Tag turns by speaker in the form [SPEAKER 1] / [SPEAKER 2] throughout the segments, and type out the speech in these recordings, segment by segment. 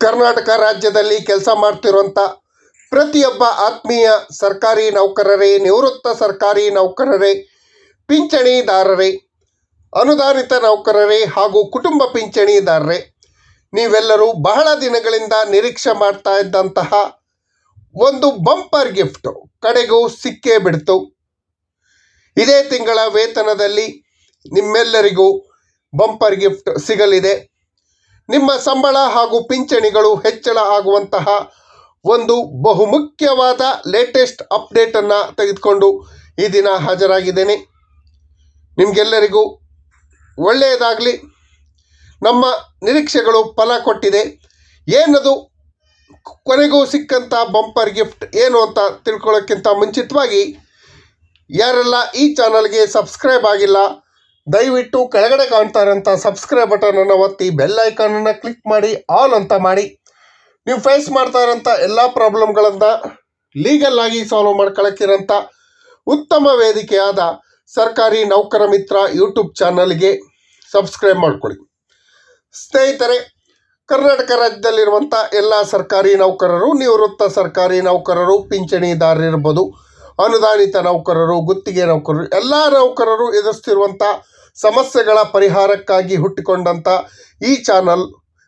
[SPEAKER 1] ಕರ್ನಾಟಕ ರಾಜ್ಯದಲ್ಲಿ ಕೆಲಸ ಮಾಡ್ತಿರುವಂಥ ಪ್ರತಿಯೊಬ್ಬ ಆತ್ಮೀಯ ಸರ್ಕಾರಿ ನೌಕರರೇ, ನಿವೃತ್ತ ಸರ್ಕಾರಿ ನೌಕರರೇ, ಪಿಂಚಣಿದಾರರೇ, ಅನುದಾನಿತ ನೌಕರರೇ ಹಾಗೂ ಕುಟುಂಬ ಪಿಂಚಣಿದಾರರೇ, ನೀವೆಲ್ಲರೂ ಬಹಳ ದಿನಗಳಿಂದ ನಿರೀಕ್ಷೆ ಮಾಡ್ತಾ ಇದ್ದಂತಹ ಒಂದು ಬಂಪರ್ ಗಿಫ್ಟು ಕಡೆಗೂ ಸಿಕ್ಕೇ ಬಿಡ್ತು. ಇದೇ ತಿಂಗಳ ವೇತನದಲ್ಲಿ ನಿಮ್ಮೆಲ್ಲರಿಗೂ ಬಂಪರ್ ಗಿಫ್ಟ್ ಸಿಗಲಿದೆ. ನಿಮ್ಮ ಸಂಬಳ ಹಾಗೂ ಪಿಂಚಣಿಗಳು ಹೆಚ್ಚಳ ಆಗುವಂತಹ ಒಂದು ಬಹುಮುಖ್ಯವಾದ ಲೇಟೆಸ್ಟ್ ಅಪ್ಡೇಟನ್ನು ತೆಗೆದುಕೊಂಡು ಈ ದಿನ ಹಾಜರಾಗಿದ್ದೇನೆ. ನಿಮಗೆಲ್ಲರಿಗೂ ಒಳ್ಳೆಯದಾಗಲಿ. ನಮ್ಮ ನಿರೀಕ್ಷೆಗಳು ಫಲ ಕೊಟ್ಟಿದೆ. ಏನದು ಕೊನೆಗೂ ಸಿಕ್ಕಂಥ ಬಂಪರ್ ಗಿಫ್ಟ್ ಏನು ಅಂತ ತಿಳ್ಕೊಳ್ಳೋಕ್ಕಿಂತ ಮುಂಚಿತವಾಗಿ ಯಾರೆಲ್ಲ ಈ ಚಾನಲ್ಗೆ ಸಬ್ಸ್ಕ್ರೈಬ್ ಆಗಿಲ್ಲ ದಯವಿಟ್ಟು ಕೆಳಗಡೆ ಕಾಣ್ತಾ ಇರೋಂಥ ಸಬ್ಸ್ಕ್ರೈಬ್ ಬಟನನ್ನು ಒತ್ತಿ ಬೆಲ್ ಐಕಾನನ್ನು ಕ್ಲಿಕ್ ಮಾಡಿ ಆಲ್ ಅಂತ ಮಾಡಿ. ನೀವು ಫೇಸ್ ಮಾಡ್ತಾ ಇರೋಂಥ ಎಲ್ಲ ಪ್ರಾಬ್ಲಮ್ಗಳನ್ನು ಲೀಗಲ್ ಆಗಿ ಸಾಲ್ವ್ ಮಾಡ್ಕೊಳಕ್ಕಿರೋಂಥ ಉತ್ತಮ ವೇದಿಕೆಯಾದ ಸರ್ಕಾರಿ ನೌಕರ ಮಿತ್ರ ಯೂಟ್ಯೂಬ್ ಚಾನಲ್ಗೆ ಸಬ್ಸ್ಕ್ರೈಬ್ ಮಾಡಿಕೊಳ್ಳಿ. ಸ್ನೇಹಿತರೆ, ಕರ್ನಾಟಕ ರಾಜ್ಯದಲ್ಲಿರುವಂಥ ಎಲ್ಲ ಸರ್ಕಾರಿ ನೌಕರರು, ನಿವೃತ್ತ ಸರ್ಕಾರಿ ನೌಕರರು, ಪಿಂಚಣಿದಾರರಿರ್ಬೋದು, ಅನುದಾನಿತ ನೌಕರರು, ಗುತ್ತಿಗೆ ನೌಕರರು, ಎಲ್ಲ ನೌಕರರು ಎದುರಿಸ್ತಿರುವಂಥ ಸಮಸ್ಯೆಗಳ ಪರಿಹಾರಕ್ಕಾಗಿ ಹುಟ್ಟಿಕೊಂಡಂಥ ಈ ಚಾನಲ್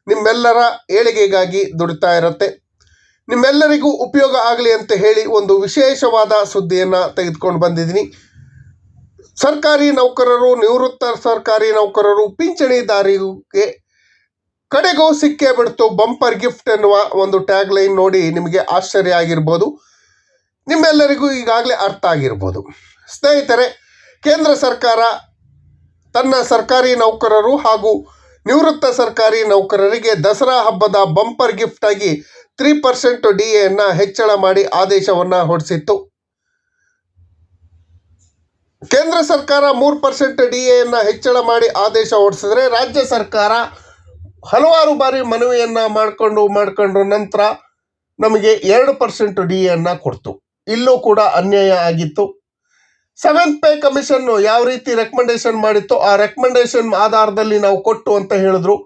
[SPEAKER 1] ನಿಮ್ಮೆಲ್ಲರ ಏಳಿಗೆಗಾಗಿ ದುಡಿತಾ ಇರುತ್ತೆ. ನಿಮ್ಮೆಲ್ಲರಿಗೂ ಉಪಯೋಗ ಆಗಲಿ ಅಂತ ಹೇಳಿ ಒಂದು ವಿಶೇಷವಾದ ಸುದ್ದಿಯನ್ನು ತೆಗೆದುಕೊಂಡು ಬಂದಿದ್ದೀನಿ. ಸರ್ಕಾರಿ ನೌಕರರು, ನಿವೃತ್ತ ಸರ್ಕಾರಿ ನೌಕರರು ಪಿಂಚಣಿದಾರಿಗೆ ಕಡೆಗೂ ಸಿಕ್ಕೇ ಬಿಡ್ತು. ಬಂಪರ್ ಗಿಫ್ಟ್ ಎನ್ನುವ ಒಂದು ಟ್ಯಾಗ್ ಲೈನ್ ನೋಡಿ ನಿಮಗೆ ಆಶ್ಚರ್ಯ ಆಗಿರ್ಬೋದು. ನಿಮ್ಮೆಲ್ಲರಿಗೂ ಈಗಾಗಲೇ ಅರ್ಥ ಆಗಿರ್ಬೋದು. ಸ್ನೇಹಿತರೆ, ಕೇಂದ್ರ ಸರ್ಕಾರ ತನ್ನ ಸರ್ಕಾರಿ ನೌಕರರು ಹಾಗೂ ನಿವೃತ್ತ ಸರ್ಕಾರಿ ನೌಕರರಿಗೆ ದಸರಾ ಹಬ್ಬದ ಬಂಪರ್ ಗಿಫ್ಟ್ ಆಗಿ ತ್ರೀ ಪರ್ಸೆಂಟ್ ಡಿ ಎನ್ನು ಹೆಚ್ಚಳ ಮಾಡಿ ಆದೇಶವನ್ನು ಹೊರಡಿಸಿತ್ತು. ಕೇಂದ್ರ ಸರ್ಕಾರ ಮೂರು ಪರ್ಸೆಂಟ್ ಡಿ ಎನ್ನ ಹೆಚ್ಚಳ ಮಾಡಿ ಆದೇಶ ಹೊರಡಿಸಿದ್ರೆ ರಾಜ್ಯ ಸರ್ಕಾರ ಹಲವಾರು ಬಾರಿ ಮನವಿಯನ್ನು ಮಾಡಿಕೊಂಡು ಮಾಡಿಕೊಂಡು ನಂತರ ನಮಗೆ ಎರಡು ಪರ್ಸೆಂಟ್ ಡಿ ಎನ್ನು ಕೊಡ್ತು. ಇಲ್ಲೂ ಕೂಡ ಅನ್ಯಾಯ ಆಗಿತ್ತು. ಸೆವೆಂತ್ ಪೇ ಕಮಿಷನ್ ಯಾವ ರೀತಿ ರೆಕಮೆಂಡೇಶನ್ ಮಾಡಿತ್ತು ಆ ರೆಕಮೆಂಡೇಶನ್ ಆಧಾರದಲ್ಲಿ ನಾವು ಕೊಟ್ಟು ಅಂತ ಹೇಳಿದ್ರು.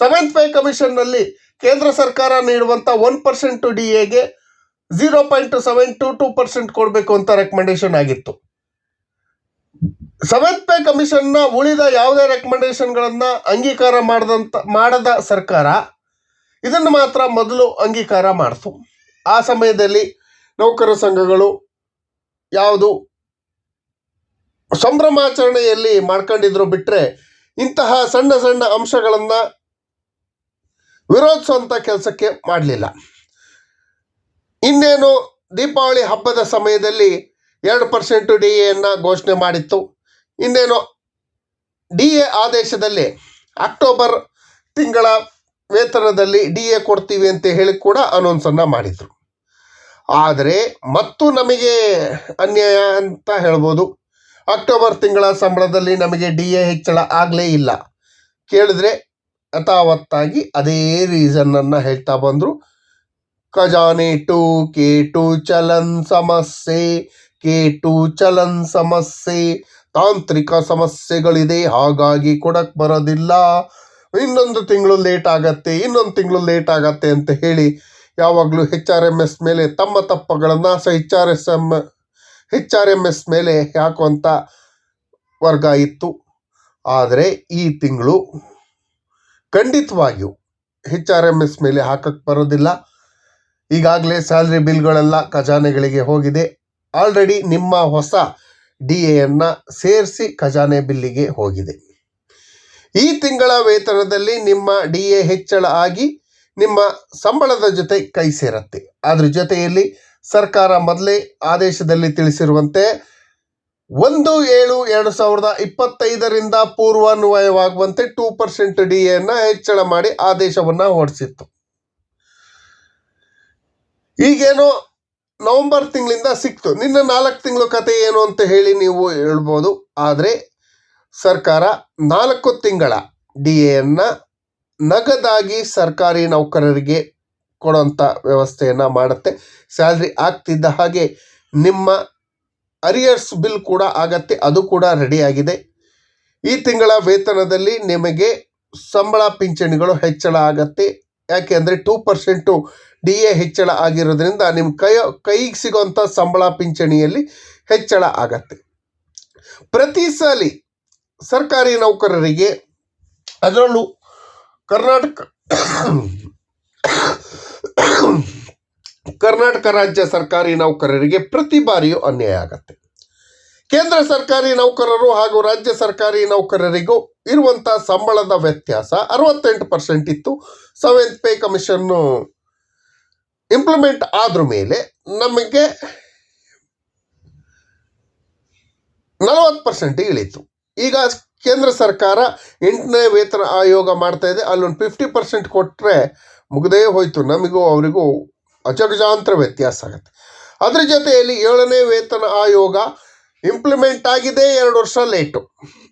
[SPEAKER 1] ಸೆವೆಂತ್ ಪೇ ಕಮಿಷನ್ನಲ್ಲಿ ಕೇಂದ್ರ ಸರ್ಕಾರ ನೀಡುವಂಥ ಒನ್ ಪರ್ಸೆಂಟ್ ಡಿ ಎಗೆ zero point seven two two percent ಕೊಡಬೇಕು ಅಂತ ರೆಕಮೆಂಡೇಶನ್ ಆಗಿತ್ತು. ಸೆವೆಂತ್ ಪೇ ಕಮಿಷನ್ನ ಉಳಿದ ಯಾವುದೇ ರೆಕಮೆಂಡೇಶನ್ಗಳನ್ನು ಅಂಗೀಕಾರ ಮಾಡದಂತ, ಮಾಡದ ಸರ್ಕಾರ ಇದನ್ನು ಮಾತ್ರ ಮೊದಲು ಅಂಗೀಕಾರ ಮಾಡಿತು. ಆ ಸಮಯದಲ್ಲಿ ನೌಕರ ಸಂಘಗಳು ಯಾವುದು ಸಂಭ್ರಮಾಚರಣೆಯಲ್ಲಿ ಮಾಡ್ಕೊಂಡಿದ್ರು ಬಿಟ್ಟರೆ ಇಂತಹ ಸಣ್ಣ ಸಣ್ಣ ಅಂಶಗಳನ್ನು ವಿರೋಧಿಸುವಂಥ ಕೆಲಸಕ್ಕೆ ಮಾಡಲಿಲ್ಲ. ಇನ್ನೇನು ದೀಪಾವಳಿ ಹಬ್ಬದ ಸಮಯದಲ್ಲಿ ಎರಡು ಪರ್ಸೆಂಟ್ ಡಿ ಎನ್ನು ಘೋಷಣೆ ಮಾಡಿತ್ತು. ಇನ್ನೇನು ಡಿ ಎ ಆದೇಶದಲ್ಲಿ ಅಕ್ಟೋಬರ್ ತಿಂಗಳ ವೇತನದಲ್ಲಿ ಡಿ ಎ ಕೊಡ್ತೀವಿ ಅಂತ ಹೇಳಿ ಕೂಡ ಅನೌನ್ಸನ್ನು ಮಾಡಿದರು. ಆದರೆ ಮತ್ತು ನಮಗೆ ಅನ್ಯಾಯ ಅಂತ ಹೇಳ್ಬೋದು. ಅಕ್ಟೋಬರ್ ತಿಂಗಳ ಸಂಬಳದಲ್ಲಿ ನಮಗೆ ಡಿ ಎ ಹೆಚ್ಚಳ ಆಗಲೇ ಇಲ್ಲ. ಕೇಳಿದ್ರೆ ಯಥಾವತ್ತಾಗಿ ಅದೇ ರೀಸನ್ನನ್ನು ಹೇಳ್ತಾ ಬಂದರು. ಖಜಾನೆ ಟು, ಕೆ ಟು ಚಲನ್ ಸಮಸ್ಯೆ, ಕೆ ಟು ಚಲನ್ ಸಮಸ್ಯೆ, ತಾಂತ್ರಿಕ ಸಮಸ್ಯೆಗಳಿದೆ, ಹಾಗಾಗಿ ಕೊಡಕ್ಕೆ ಬರೋದಿಲ್ಲ. ಇನ್ನೊಂದು ತಿಂಗಳು ಲೇಟ್ ಆಗತ್ತೆ, ಇನ್ನೊಂದು ತಿಂಗಳು ಲೇಟ್ ಆಗತ್ತೆ ಅಂತ ಹೇಳಿ ಯಾವಾಗಲೂ ಹೆಚ್ ಆರ್ ಎಂ ಎಸ್ ಮೇಲೆ ತಮ್ಮ ತಪ್ಪಗಳನ್ನು ಸಹ H R S M H R M S ಮೇಲೆ ಹಾಕುವಂಥ ವರ್ಗ ಇತ್ತು. ಆದರೆ ಈ ತಿಂಗಳು ಖಂಡಿತವಾಗಿಯೂ ಹೆಚ್ ಆರ್ ಎಂ ಎಸ್ ಮೇಲೆ ಹಾಕಕ್ಕೆ ಬರೋದಿಲ್ಲ. ಈಗಾಗಲೇ ಸ್ಯಾಲ್ರಿ ಬಿಲ್ಗಳೆಲ್ಲ ಖಜಾನೆಗಳಿಗೆ ಹೋಗಿದೆ. ಆಲ್ರೆಡಿ ನಿಮ್ಮ ಹೊಸ ಡಿ ಎಯನ್ನು ಸೇರಿಸಿ ಖಜಾನೆ ಬಿಲ್ಲಿಗೆ ಹೋಗಿದೆ. ಈ ತಿಂಗಳ ವೇತನದಲ್ಲಿ ನಿಮ್ಮ ಡಿ ಎ ಹೆಚ್ಚಳ ಆಗಿ ನಿಮ್ಮ ಸಂಬಳದ ಜೊತೆ ಕೈ ಸೇರತ್ತೆ. ಅದ್ರ ಜೊತೆಯಲ್ಲಿ ಸರ್ಕಾರ ಮೊದಲೇ ಆದೇಶದಲ್ಲಿ ತಿಳಿಸಿರುವಂತೆ ಒಂದು ಏಳು ಎರಡು ಸಾವಿರದ ಇಪ್ಪತ್ತೈದರಿಂದ ಪೂರ್ವಾನ್ವಯವಾಗುವಂತೆ ಟೂ ಪರ್ಸೆಂಟ್ ಡಿ ಎನ್ನು ಹೆಚ್ಚಳ ಮಾಡಿ ಆದೇಶವನ್ನು ಹೊರಡಿಸಿತ್ತು. ಈಗೇನೋ ನವೆಂಬರ್ ತಿಂಗಳಿಂದ ಸಿಕ್ತು. ನಿನ್ನ ನಾಲ್ಕು ತಿಂಗಳು ಕತೆ ಏನು ಅಂತ ಹೇಳಿ ನೀವು ಹೇಳ್ಬೋದು. ಆದರೆ ಸರ್ಕಾರ ನಾಲ್ಕು ತಿಂಗಳ ಡಿ ಎನ್ನು ನಗದಾಗಿ ಸರ್ಕಾರಿ ನೌಕರರಿಗೆ ಕೊಡೋಂಥ ವ್ಯವಸ್ಥೆಯನ್ನು ಮಾಡುತ್ತೆ. ಸ್ಯಾಲ್ರಿ ಆಗ್ತಿದ್ದ ಹಾಗೆ ನಿಮ್ಮ ಅರಿಯರ್ಸ್ ಬಿಲ್ ಕೂಡ ಆಗತ್ತೆ, ಅದು ಕೂಡ ರೆಡಿಯಾಗಿದೆ ಈ ತಿಂಗಳ ವೇತನದಲ್ಲಿ ನಿಮಗೆ ಸಂಬಳ ಪಿಂಚಣಿಗಳು ಹೆಚ್ಚಳ ಆಗತ್ತೆ. ಯಾಕೆ ಅಂದರೆ ಟೂ ಪರ್ಸೆಂಟು ಡಿ ಎ ಹೆಚ್ಚಳ ಆಗಿರೋದ್ರಿಂದ ನಿಮ್ಮ ಕೈ ಕೈಗೆ ಸಿಗುವಂಥ ಸಂಬಳ ಪಿಂಚಣಿಯಲ್ಲಿ ಹೆಚ್ಚಳ ಆಗತ್ತೆ. ಪ್ರತಿ ಸಲ ಸರ್ಕಾರಿ ನೌಕರರಿಗೆ ಅದರಲ್ಲೂ ಕರ್ನಾಟಕ ಕರ್ನಾಟಕ ರಾಜ್ಯ ಸರ್ಕಾರಿ ನೌಕರರಿಗೆ ಪ್ರತಿ ಬಾರಿಯೂ ಅನ್ಯಾಯ ಆಗತ್ತೆ. ಕೇಂದ್ರ ಸರ್ಕಾರಿ ನೌಕರರು ಹಾಗೂ ರಾಜ್ಯ ಸರ್ಕಾರಿ ನೌಕರರಿಗೂ ಇರುವಂಥ ಸಂಬಳದ ವ್ಯತ್ಯಾಸ ಅರವತ್ತೆಂಟು ಪರ್ಸೆಂಟ್ ಇತ್ತು. ಸೆವೆಂತ್ ಪೇ ಕಮಿಷನ್ನು ಇಂಪ್ಲಿಮೆಂಟ್ ಆದ್ರ ಮೇಲೆ ನಮಗೆ ನಲವತ್ತು ಪರ್ಸೆಂಟ್ ಇಳಿತು. ಈಗ ಕೇಂದ್ರ ಸರ್ಕಾರ ಎಂಟನೇ ವೇತನ ಆಯೋಗ ಮಾಡ್ತಾ ಇದೆ. ಅಲ್ಲೊಂದು ಫಿಫ್ಟಿ ಪರ್ಸೆಂಟ್ ಕೊಟ್ಟರೆ ಮುಗದೇ ಹೋಯ್ತು. ನಮಗೂ ಅವರಿಗೂ ಅಜಗಜಾಂತರ ವ್ಯತ್ಯಾಸ ಆಗುತ್ತೆ. ಅದ್ರ ಜೊತೆಯಲ್ಲಿ ಏಳನೇ ವೇತನ ಆಯೋಗ ಇಂಪ್ಲಿಮೆಂಟ್ ಆಗಿದೆ ಎರಡು ವರ್ಷ ಲೇಟು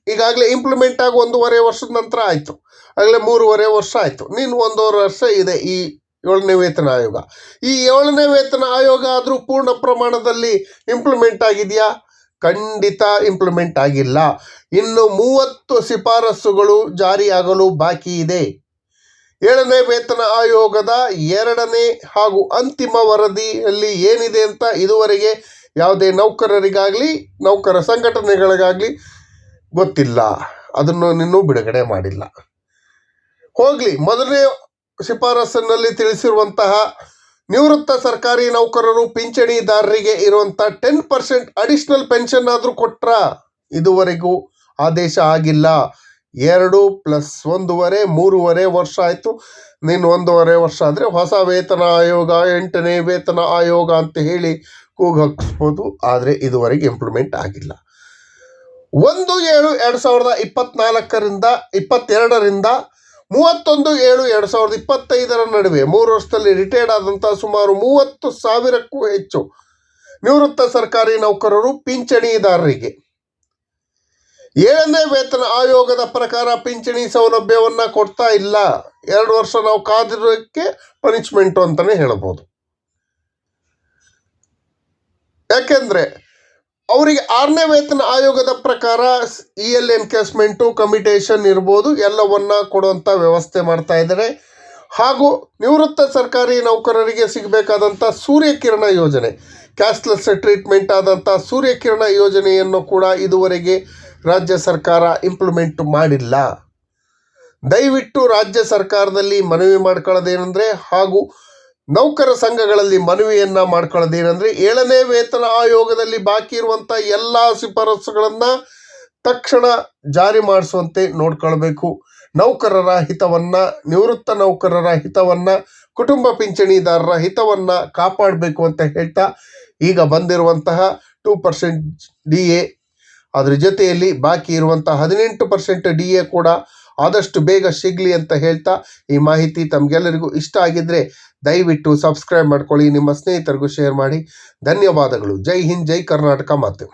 [SPEAKER 1] ಈಗಾಗಲೇ ಇಂಪ್ಲಿಮೆಂಟ್ ಆಗಿ ಒಂದೂವರೆ ವರ್ಷದ ನಂತರ ಆಯಿತು. ಆಗಲೇ ಮೂರುವರೆ ವರ್ಷ ಆಯಿತು. ನೀನು ಒಂದೂವರೆ ವರ್ಷ ಇದೆ ಈ ಏಳನೇ ವೇತನ ಆಯೋಗ. ಈ ಏಳನೇ ವೇತನ ಆಯೋಗ ಆದರೂ ಪೂರ್ಣ ಪ್ರಮಾಣದಲ್ಲಿ ಇಂಪ್ಲಿಮೆಂಟ್ ಆಗಿದೆಯಾ? ಖಂಡಿತ ಇಂಪ್ಲಿಮೆಂಟ್ ಆಗಿಲ್ಲ. ಇನ್ನು ಮೂವತ್ತು ಶಿಫಾರಸುಗಳು ಜಾರಿಯಾಗಲು ಬಾಕಿ ಇದೆ. ಏಳನೇ ವೇತನ ಆಯೋಗದ ಎರಡನೇ ಹಾಗೂ ಅಂತಿಮ ವರದಿಯಲ್ಲಿ ಏನಿದೆ ಅಂತ ಇದುವರೆಗೆ ಯಾವುದೇ ನೌಕರರಿಗಾಗಲಿ, ನೌಕರ ಸಂಘಟನೆಗಳಿಗಾಗಲಿ ಗೊತ್ತಿಲ್ಲ. ಅದನ್ನು ಇನ್ನೂ ಬಿಡುಗಡೆ ಮಾಡಿಲ್ಲ. ಹೋಗಲಿ, ಮೊದಲನೇ ಶಿಫಾರಸ್ಸಿನಲ್ಲಿ ತಿಳಿಸಿರುವಂತಹ ನಿವೃತ್ತ ಸರ್ಕಾರಿ ನೌಕರರು, ಪಿಂಚಣಿದಾರರಿಗೆ ಇರುವಂಥ ಟೆನ್ ಪರ್ಸೆಂಟ್ ಅಡಿಷ್ನಲ್ ಪೆನ್ಷನ್ ಆದರೂ ಕೊಟ್ರ ಇದುವರೆಗೂ ಆದೇಶ ಆಗಿಲ್ಲ. ಎರಡು ಪ್ಲಸ್ ಒಂದೂವರೆ, ಮೂರುವರೆ ವರ್ಷ ಆಯಿತು. ನೀನು ಒಂದೂವರೆ ವರ್ಷ ಆದರೆ ಹೊಸ ವೇತನ ಆಯೋಗ, ಎಂಟನೇ ವೇತನ ಆಯೋಗ ಅಂತ ಹೇಳಿ ಕೂಗು ಹಾಕಿಸ್ಬೋದು. ಆದರೆ ಇದುವರೆಗೆ ಇಂಪ್ಲಿಮೆಂಟ್ ಆಗಿಲ್ಲ. ಒಂದು ಏಳು ಎರಡು ಸಾವಿರದ ಇಪ್ಪತ್ನಾಲ್ಕರಿಂದ, ಇಪ್ಪತ್ತೆರಡರಿಂದ, ಮೂವತ್ತೊಂದು ಏಳು ಎರಡು ಸಾವಿರದ ಇಪ್ಪತ್ತೈದರ ನಡುವೆ ಮೂರು ವರ್ಷದಲ್ಲಿ ರಿಟೈರ್ಡ್ ಆದಂಥ ಸುಮಾರು ಮೂವತ್ತು ಸಾವಿರಕ್ಕೂ ಹೆಚ್ಚು ನಿವೃತ್ತ ಸರ್ಕಾರಿ ನೌಕರರು, ಪಿಂಚಣಿದಾರರಿಗೆ. ಏಳನೇ ವೇತನ ಆಯೋಗದ ಪ್ರಕಾರ ಪಿಂಚಣಿ ಸೌಲಭ್ಯವನ್ನು ಕೊಡ್ತಾ ಇಲ್ಲ. ಎರಡು ವರ್ಷ ನಾವು ಕಾದಿರೋಕ್ಕೆ ಪನಿಷ್ಮೆಂಟು ಅಂತಲೇ ಹೇಳ್ಬೋದು. ಯಾಕೆಂದರೆ ಅವರಿಗೆ ಆರನೇ ವೇತನ ಆಯೋಗದ ಪ್ರಕಾರ ಇ ಎಲ್ ಎನ್ಕೇಸ್ಮೆಂಟು ಕಮಿಟೇಷನ್ ಇರ್ಬೋದು, ಎಲ್ಲವನ್ನ ಕೊಡುವಂಥ ವ್ಯವಸ್ಥೆ ಮಾಡ್ತಾ ಇದ್ದಾರೆ. ಹಾಗೂ ನಿವೃತ್ತ ಸರ್ಕಾರಿ ನೌಕರರಿಗೆ ಸಿಗಬೇಕಾದಂಥ ಸೂರ್ಯಕಿರಣ ಯೋಜನೆ ಕ್ಯಾಶ್ಲೆಸ್ ಟ್ರೀಟ್ಮೆಂಟ್ ಆದಂಥ ಸೂರ್ಯಕಿರಣ ಯೋಜನೆಯನ್ನು ಕೂಡ ಇದುವರೆಗೆ ರಾಜ್ಯ ಸರ್ಕಾರ ಇಂಪ್ಲಿಮೆಂಟ್ ಮಾಡಿಲ್ಲ. ದಯವಿಟ್ಟು ರಾಜ್ಯ ಸರ್ಕಾರದಲ್ಲಿ ಮನವಿ ಮಾಡ್ಕೊಳ್ಳೋದೇನೆಂದರೆ ಹಾಗೂ ನೌಕರ ಸಂಘಗಳಲ್ಲಿ ಮನವಿಯನ್ನು ಮಾಡ್ಕೊಳ್ಳೋದೇನೆಂದರೆ ಏಳನೇ ವೇತನ ಆಯೋಗದಲ್ಲಿ ಬಾಕಿ ಇರುವಂಥ ಎಲ್ಲ ಶಿಫಾರಸುಗಳನ್ನು ತಕ್ಷಣ ಜಾರಿ ಮಾಡಿಸುವಂತೆ ನೋಡ್ಕೊಳ್ಬೇಕು. ನೌಕರರ ಹಿತವನ್ನು, ನಿವೃತ್ತ ನೌಕರರ ಹಿತವನ್ನು, ಕುಟುಂಬ ಪಿಂಚಣಿದಾರರ ಹಿತವನ್ನು ಕಾಪಾಡಬೇಕು ಅಂತ ಹೇಳ್ತಾ ಈಗ ಬಂದಿರುವಂತಹ ಟೂ ಪರ್ಸೆಂಟ್ ಡಿ ಎ ಅದ್ರ ಜೊತೆಯಲ್ಲಿ ಬಾಕಿ ಇರುವಂಥ ಹದಿನೆಂಟು ಪರ್ಸೆಂಟ್ ಡಿ ಎ ಕೂಡ ಆದಷ್ಟು ಬೇಗ ಸಿಗಲಿ ಅಂತ ಹೇಳ್ತಾ ಈ ಮಾಹಿತಿ ತಮಗೆಲ್ಲರಿಗೂ ಇಷ್ಟ ಆಗಿದ್ದರೆ ದಯವಿಟ್ಟು ಸಬ್ಸ್ಕ್ರೈಬ್ ಮಾಡ್ಕೊಳ್ಳಿ, ನಿಮ್ಮ ಸ್ನೇಹಿತರಿಗೂ ಶೇರ್ ಮಾಡಿ. ಧನ್ಯವಾದಗಳು. ಜೈ ಹಿಂದ್, ಜೈ ಕರ್ನಾಟಕ ಮಾತು.